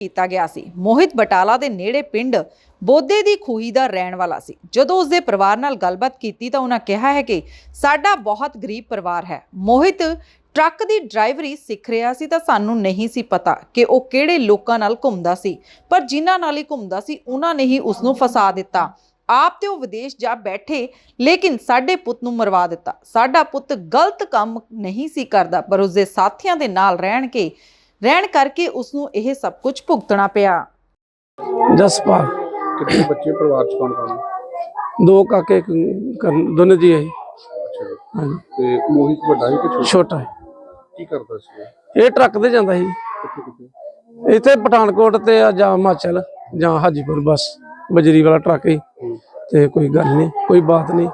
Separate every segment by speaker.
Speaker 1: ਕੀਤਾ ਗਿਆ ਸੀ। ਮੋਹਿਤ ਬਟਾਲਾ ਦੇ ਨੇੜੇ ਪਿੰਡ ਬੋਦੇ ਦੀ ਖੂਹੀ ਦਾ ਰਹਿਣ ਵਾਲਾ ਸੀ। ਜਦੋਂ ਉਸਦੇ ਪਰਿਵਾਰ ਨਾਲ ਗੱਲਬਾਤ ਕੀਤੀ ਤਾਂ ਉਹਨਾਂ ਕਿਹਾ ਹੈ ਕਿ ਸਾਡਾ ਬਹੁਤ ਗਰੀਬ ਪਰਿਵਾਰ ਹੈ। ਮੋਹਿਤ ਟਰੱਕ ਦੀ ਡਰਾਈਵਰੀ ਸਿੱਖ ਰਿਹਾ ਸੀ ਤਾਂ ਸਾਨੂੰ ਨਹੀਂ ਸੀ ਪਤਾ ਕਿ ਉਹ ਕਿਹੜੇ ਲੋਕਾਂ ਨਾਲ ਘੁੰਮਦਾ ਸੀ। ਪਰ ਜਿਨ੍ਹਾਂ ਨਾਲ ਹੀ ਘੁੰਮਦਾ ਸੀ ਉਹਨਾਂ ਨੇ ਹੀ ਉਸ ਨੂੰ ਫਸਾ ਦਿੱਤਾ। ਆਪ ਤੇ ਉਹ ਵਿਦੇਸ਼ ਜਾ ਬੈਠੇ, ਲੇਕਿਨ ਸਾਡੇ ਪੁੱਤ ਨੂੰ ਮਰਵਾ ਦਿੱਤਾ। ਸਾਡਾ ਪੁੱਤ ਗਲਤ ਕੰਮ ਨਹੀਂ ਸੀ ਕਰਦਾ, ਪਰ ਉਸਦੇ ਸਾਥੀਆਂ ਦੇ ਨਾਲ ਰਹਿਣ ਕੇ ਰਹਿਣ ਕਰਕੇ ਉਸ ਨੂੰ ਇਹ ਸਭ ਕੁਝ ਭੁਗਤਣਾ ਪਿਆ।
Speaker 2: ਜਸਪਾਲ।
Speaker 3: ਕਿੰਨੇ ਬੱਚੇ ਪਰਿਵਾਰ ਚ ਕੌਣ ਕੌਣ
Speaker 2: ਦੋ ਕਾਕੇ ਇੱਕ ਕਰਨ- ਦੋਨੇ ਜੀ ਹੈ ਜੀ।
Speaker 3: ਅੱਛਾ ਜੀ।
Speaker 2: ਹਾਂਜੀ।
Speaker 3: ਤੇ ਮੋਹਿਤ ਵੱਡਾ ਹੀ ਕਿ ਛੋਟਾ?
Speaker 2: ਛੋਟਾ ਹੈ।
Speaker 3: ਕੀ ਕਰਦਾ ਸੀ
Speaker 2: ਇਹ ਟਰੱਕ ਤੇ ਜਾਂਦਾ ਸੀ।
Speaker 3: ਕਿੱਥੇ ਕਿੱਥੇ?
Speaker 2: ਇੱਥੇ ਪਠਾਨਕੋਟ ਤੇ ਆ ਜਾਂ ਹਿਮਾਚਲ ਜਾਂ ਹਾਜੀਪੁਰ ਬਸ। ਬਜਰੀ ਵਾਲਾ ਟਰੱਕ ਹੀ। ਤੇ ਕੋਈ ਗੱਲ ਨਹੀਂ ਕੋਈ ਬਾਤ ਨਹੀਂ।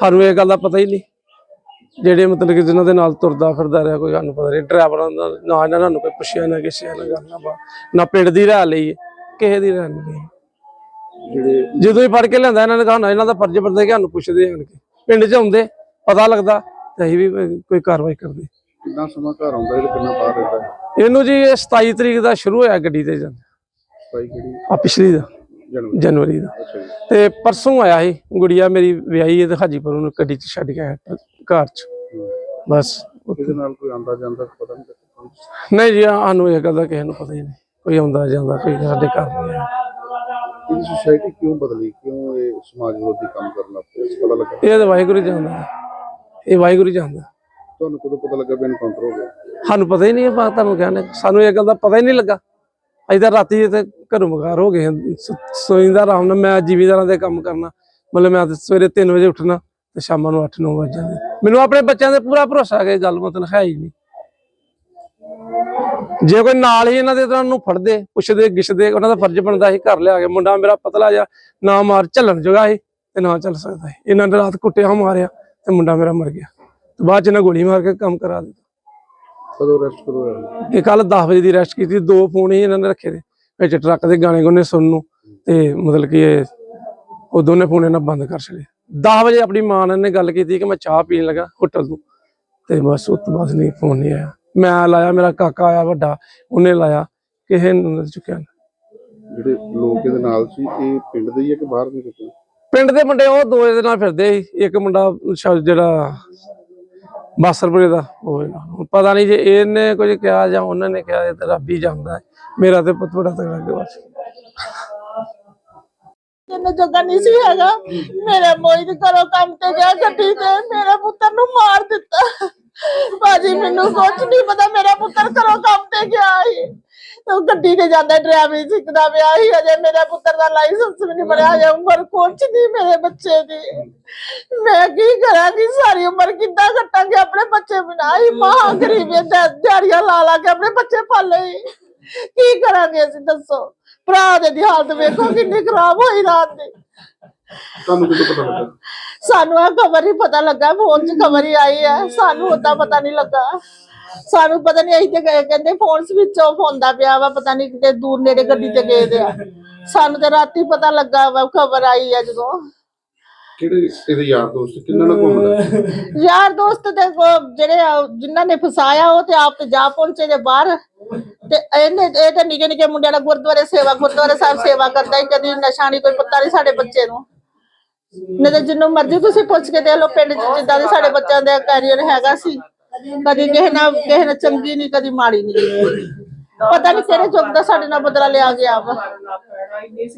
Speaker 2: ਸਾਨੂੰ ਇਹ ਗੱਲ ਦਾ ਪਤਾ ਹੀ ਨਹੀਂ। ਜਿਹੜੇ ਮਤਲਬ ਕਿ ਜਿਨ੍ਹਾਂ ਦੇ ਨਾਲ ਤੁਰਦਾ ਫਿਰਦਾ ਰਿਹਾ ਕੋਈ ਸਾਨੂੰ ਪਤਾ ਨਹੀਂ ਡਰਾਈਵਰਾਂ ਦਾ ਨਾ ਇਹਨਾਂ ਨੂੰ ਕੋਈ ਪੁੱਛਿਆ ਨਾ ਕਿਸੇ ਨਾਲ ਗੱਲ ਨਾ ਬਾਤ ਨਾ ਪਿੰਡ ਦੀ ਰਹਿ ਲਈ ਕਿਸੇ ਦੀ ਰਹਿ ਨਹੀਂ ਜਦੋਂ ਹੀ ਫੜ ਕੇ ਲਿਆਂਦਾ ਇਹਨਾਂ ਨੇ ਕਹਾ ਇਹਨਾਂ ਦਾ ਫਰਜ਼ ਬਣਦਾ ਕਿ ਸਾਨੂੰ ਪੁੱਛਦੇ ਆਣ ਕੇ। ਪਿੰਡ 'ਚ ਆਉਂਦੇ ਪਤਾ ਲੱਗਦਾ ਤੇ ਅਸੀਂ ਵੀ ਕੋਈ ਕਾਰਵਾਈ ਕਰਦੇ।
Speaker 3: ਕਿੰਨਾ ਸਮਾਂ ਘਰ ਆਉਂਦਾ ਕਿੰਨਾ ਬਾਹਰ ਰਹਿੰਦਾ
Speaker 2: ਇਹਨੂੰ ਜੀ ਇਹ 27 ਤਰੀਕ ਦਾ ਸ਼ੁਰੂ ਹੋਇਆ ਗੱਡੀ ਤੇ ਜਾਂਦਾ।
Speaker 3: ਕਿਹੜੀ?
Speaker 2: ਆ ਪਿਛਲੀ ਦਾ।
Speaker 3: ਜਨਵਰੀ
Speaker 2: ਦਾ। ਤੇ ਪਰਸੋਂ ਆਇਆ ਸੀ ਗੁੜੀਆ ਮੇਰੀ ਵਿਆਹੀ ਹੈ ਤੇ ਹਾਜੀਪੁਰ ਨੂੰ ਗੱਡੀ 'ਚ ਛੱਡ ਕੇ ਆਇਆ ਘਰ 'ਚ। ਬਸ।
Speaker 3: ਇਹਦੇ ਨਾਲ ਕੋਈ ਆਂਦਾ ਜਾਂਦਾ ਪਤਾ ਨਹੀਂ
Speaker 2: ਨਹੀਂ ਜੀ ਸਾਨੂੰ ਇਹ ਗੱਲ ਦਾ ਕਿਸੇ ਨੂੰ ਪਤਾ ਹੀ ਨਹੀਂ। ਕੋਈ ਆਉਂਦਾ ਜਾਂਦਾ ਕੋਈ ਸਾਡੇ ਘਰ ਨਹੀਂ ਆਇਆ।
Speaker 3: ਇਹ ਸੋਸਾਇਟੀ ਕਿਉਂ ਬਦਲੀ? ਕਿਉਂ ਇਹ ਸਮਾਜ ਵਿਰੋਧੀ ਕੰਮ ਕਰਨ ਲੱਗ ਪਿਆ? ਪਤਾ ਲੱਗਾ?
Speaker 2: ਇਹ ਤਾਂ ਵਾਹਿਗੁਰੂ ਜਾਣਦਾ ਇਹ ਵਾਹਿਗੁਰੂ ਜਾਣਦਾ
Speaker 3: ਤੁਹਾਨੂੰ ਕਦੋਂ ਪਤਾ ਲੱਗਾ ਵੀ ਐਨਕਾਊਂਟਰ ਹੋ ਗਿਆ?
Speaker 2: ਸਾਨੂੰ ਪਤਾ ਹੀ ਨਹੀਂ ਇਹ ਬਾਤ ਤੁਹਾਨੂੰ ਕਹਿੰਦੇ ਸਾਨੂੰ ਇਹ ਗੱਲ ਦਾ ਪਤਾ ਹੀ ਨਹੀਂ ਲੱਗਾ। ਅਸੀਂ ਤਾਂ ਰਾਤੀ ਤੇ ਘਰੋਂ ਬਗਾਰ ਹੋ ਗਏ ਸੋਈਂਦਾ ਆਰਾਮ ਨਾਲ, ਮੈਂ ਜ਼ਿਮੀਦਾਰਾਂ ਦੇ ਕੰਮ ਕਰਨਾ। ਮਤਲਬ ਮੈਂ ਸਵੇਰੇ 3 ਵਜੇ ਉੱਠਣਾ ਤੇ ਸ਼ਾਮਾਂ ਨੂੰ 8-9 ਵਜੇ ਜਾਂਦੇ। ਮੈਨੂੰ ਆਪਣੇ ਬੱਚਿਆਂ ਤੇ ਪੂਰਾ ਭਰੋਸਾ ਹੈ ਗੱਲ ਮਤਲਬ ਹੈ ਹੀ ਨਹੀਂ। ਜੇ ਕੋਈ ਨਾਲ ਹੀ ਇਹਨਾਂ ਦੇ ਤਾਂ ਨੂੰ ਫੜਦੇ, ਪੁੱਛਦੇ, ਗਿੱਛਦੇ, ਉਹਨਾਂ ਦਾ ਫਰਜ਼ ਬਣਦਾ ਸੀ ਘਰ ਲਿਆ ਕੇ। ਮੁੰਡਾ ਮੇਰਾ ਪਤਲਾ ਜਿਹਾ, ਨਾ ਮਾਰ ਚੱਲਣ ਜੋਗਾ ਸੀ ਤੇ ਨਾ ਚੱਲ ਸਕਦਾ ਸੀ। ਇਹਨਾਂ ਨੇ ਰਾਤ ਕੁੱਟਿਆ, ਮਾਰਿਆ ਤੇ ਮੁੰਡਾ ਮੇਰਾ ਮਰ ਗਿਆ। ਤੇ ਬਾਅਦ ਚ ਇਹਨਾਂ ਗੋਲੀ ਮਾਰ ਕੇ ਕੰਮ ਕਰਾ ਦਿੱਤਾ।
Speaker 3: ਕਦੋਂ
Speaker 2: ਇਹ ਕੱਲ 10 ਵਜੇ ਦੀ ਰੈਸਟ ਕੀਤੀ ਦੋ ਫੋਨ ਹੀ ਇਹਨਾਂ ਨੇ ਰੱਖੇ ਦੇ। ਵਿੱਚ ਟਰੱਕ ਦੇ ਗਾਣੇ ਗੁੰਨੇ ਸੁਣਨ ਨੂੰ ਤੇ ਮਤਲਬ ਕਿ ਇਹ ਉਹ ਦੋਨੇ ਫੋਨ ਇਹਨਾਂ ਬੰਦ ਕਰ ਛੜੇ 10 ਵਜੇ ਆਪਣੀ ਮਾਂ ਨਾਲ ਨੇ ਗੱਲ ਕੀਤੀ ਕਿ ਮੈਂ ਚਾਹ ਪੀਣ ਲੱਗਾ ਹੋਟਲ ਤੋਂ। ਤੇ ਬਸ ਉਸ ਤੋਂ ਬਾਅਦ ਨਹੀਂ ਫੋਨ ਨਹੀਂ ਆਇਆ। ਮੈਂ ਲਾਇਆ ਮੇਰਾ ਕਾਕਾ ਆਇਆ ਵੱਡਾ ਉਹਨੇ ਲਾਇਆ ਕਿਸੇ ਨੂੰ ਚੁੱਕਿਆ।
Speaker 3: ਜਿਹੜੇ ਲੋਕ ਇਹਦੇ ਨਾਲ ਸੀ ਇਹ ਪਿੰਡ ਦੇ ਹੀ ਹੈ ਕਿ ਬਾਹਰ ਦੇ ਕਿਤੇ
Speaker 2: ਪਿੰਡ ਦੇ ਮੁੰਡੇ ਉਹ ਦੋ ਇਹਦੇ ਨਾਲ ਫਿਰਦੇ ਸੀ। ਇੱਕ ਮੁੰਡਾ ਸ਼ਾਇਦ ਜਿਹੜਾ ਬਾਸਰਪੁਰੇ ਦਾ। ਉਹ ਪਤਾ ਨਹੀਂ ਜੇ ਇਹਨੇ ਕੁਝ ਕਿਹਾ ਜਾਂ ਉਹਨਾਂ ਨੇ ਕਿਹਾ, ਇਹ ਤਾਂ ਰੱਬ ਹੀ ਜਾਣਦਾ ਹੈ। ਮੇਰਾ ਤੇ ਪੁੱਤ ਬੜਾ ਤਗੜਾ ਗਿਆ ਬਸ।
Speaker 4: ਤੈਨੂੰ ਜਗ੍ਹਾ ਨਹੀਂ ਸੀ ਹੈਗਾ। ਮੇਰੇ ਮੋਈ ਦੇ ਘਰੋਂ ਕੰਮ ਤੇ ਗਿਆ ਗੱਡੀ ਤੇ, ਮੇਰੇ ਪੁੱਤਰ ਨੂੰ ਮਾਰ ਦਿੱਤਾ। ਬਾਜੀ ਮੈਨੂੰ ਕੁਝ ਨਹੀਂ ਪਤਾ, ਮੇਰਾ ਪੁੱਤਰ ਘਰੋਂ ਕੰਮ ਤੇ ਗਿਆ ਸੀ। ਉਹ ਗੱਡੀ ਤੇ ਜਾਂਦਾ ਡਰਾਈਵਿੰਗ ਸਿੱਖਦਾ ਪਿਆ ਸੀ ਅਜੇ ਮੇਰੇ ਪੁੱਤਰ ਦਾ ਲਾਇਸੈਂਸ ਵੀ ਨਹੀਂ ਬਣਿਆ ਅਜੇ ਉਮਰ ਕੁਝ ਨਹੀਂ ਮੇਰੇ ਬੱਚੇ ਦੀ। ਮੈਂ ਕੀ ਕਰਾਂਗੀ ਸਾਰੀ ਉਮਰ ਕਿੱਦਾਂ ਕੱਟਾਂਗੇ ਆਪਣੇ ਬੱਚੇ ਬਿਨਾਂ? ਹੀ ਮਾਂ ਗਰੀਬੀ ਦਿਹਾੜੀਆਂ ਲਾ ਲਾ ਕੇ ਆਪਣੇ ਬੱਚੇ ਪਾਲੇ ਹੀ। ਕੀ ਕਰਾਂਗੇ ਅਸੀਂ ਦੱਸੋ? ਭਰਾ ਦੇ ਦੀ ਹਾਲਤ ਵੇਖੋ ਕਿੰਨੀ ਖਰਾਬ ਹੋਈ ਰਾਤ ਦੀ।
Speaker 3: ਤੁਹਾਨੂੰ ਕਿਦੋਂ ਪਤਾ ਲੱਗਾ?
Speaker 4: ਸਾਨੂੰ ਆ ਖਬਰ ਹੀ ਪਤਾ ਲੱਗਾ ਫੋਨ 'ਚ ਖਬਰ ਹੀ ਆਈ ਹੈ ਸਾਨੂੰ ਉਦਾਂ ਪਤਾ ਨਹੀਂ ਲੱਗਾ। ਸਾਨੂੰ ਪਤਾ ਨਹੀਂ ਅਸੀਂ ਤੇ ਗਏ ਕਹਿੰਦੇ ਫੋਨ ਸਵਿਚ ਆਫ ਹੁੰਦਾ ਪਿਆ ਵਾ ਪਤਾ ਨਹੀਂ ਕਿਤੇ ਦੂਰ ਨੇੜੇ ਗੱਡੀ ਤੇ ਗਏ ਦੇ ਆ। ਸਾਨੂੰ ਤੇ ਰਾਤੀ ਪਤਾ ਲੱਗਾ ਵਾ ਖਬਰ ਆਈ ਹੈ ਜਦੋਂ।
Speaker 3: ਕਿਹੜੇ ਇਹਦੇ ਯਾਰ ਦੋਸਤ ਕਿੰਨਾਂ ਨਾਲ ਘੁੰਮਦਾ?
Speaker 4: ਯਾਰ ਦੋਸਤ ਤੇ ਉਹ ਜਿਹੜੇ ਆ, ਜਿਨ੍ਹਾਂ ਨੇ ਫਸਾਇਆ ਉਹ ਤੇ ਆਪ ਤੇ ਜਾ ਪਹੁੰਚੇ ਜੇ ਬਾਹਰ। ਤੇ ਇਹਨੇ ਇਹ ਤੇ ਨਿੱਕੇ ਨਿੱਕੇ ਮੁੰਡਿਆਂ ਦਾ ਗੁਰਦੁਆਰੇ ਸੇਵਾ ਗੁਰਦੁਆਰੇ ਸਾਹਿਬ ਸੇਵਾ ਕਰਦਾ ਹੀ ਕਦੀ ਨਸ਼ਾ ਨਹੀਂ ਕੋਈ ਪਤਾ ਨਹੀਂ ਸਾਡੇ ਬੱਚੇ ਨੂੰ। ਨਹੀਂ ਤੇ ਜਿੰਨੂੰ ਮਰਜ਼ੀ ਤੁਸੀਂ ਪੁੱਛ ਕੇ ਦੇਖ ਲਓ ਪਿੰਡ 'ਚ ਜਿੱਦਾਂ ਦੇ ਸਾਡੇ ਬੱਚਿਆਂ ਦਾ ਕੈਰੀਅਰ ਹੈਗਾ ਸੀ। ਕਦੀ ਕਿਸੇ ਨਾਲ ਕਿਸੇ ਨਾਲ ਚੰਗੀ ਨਹੀਂ, ਕਦੀ ਮਾੜੀ ਨਹੀਂ। ਪਤਾ ਨਹੀਂ ਕਿਹੜੇ ਜੁਗ ਦਾ ਸਾਡੇ ਨਾਲ ਬਦਲਾ ਲਿਆ ਗਿਆ ਵਾ।